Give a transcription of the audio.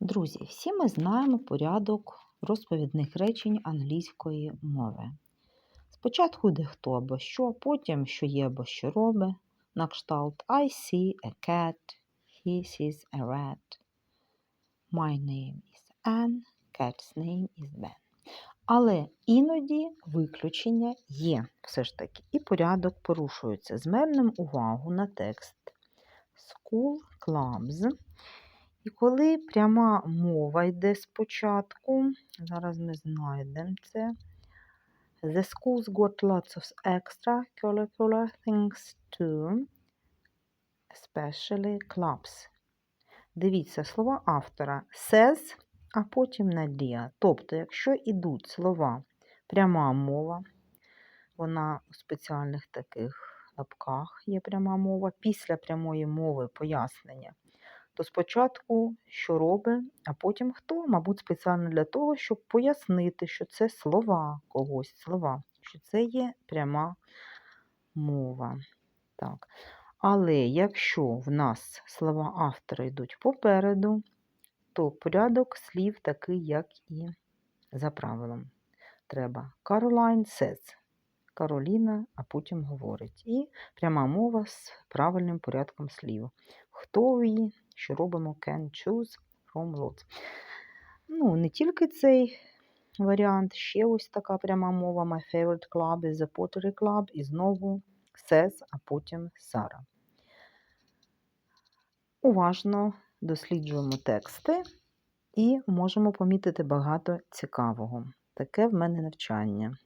Друзі, всі ми знаємо порядок розповідних речень англійської мови. Спочатку де хто або що, потім що є або що робить. На кшталт I see a cat, he sees a rat. My name is Anne, cat's name is Ben. Але іноді виключення є все ж таки, і порядок порушується. Звернемо увагу на текст School clubs. І коли пряма мова йде спочатку, зараз ми знайдемо це. The schools got lots of extra curricular things too, especially clubs. Дивіться слова автора says, а потім надія. Тобто, якщо йдуть слова пряма мова, вона у спеціальних таких лапках є пряма мова, після прямої мови пояснення то спочатку що робить, а потім хто, мабуть, спеціально для того, щоб пояснити, що це слова когось, слова, що це є пряма мова. Так. Але якщо в нас слова автора йдуть попереду, то порядок слів такий, як і за правилом. Треба Caroline says. Кароліна, а потім говорить. І пряма мова з правильним порядком слів. Хто ви, що робимо can choose from lots. Ну, не тільки цей варіант, ще ось така пряма мова. My favorite club is the pottery club. І знову says, а потім Сара. Уважно досліджуємо тексти і можемо помітити багато цікавого. Таке в мене навчання.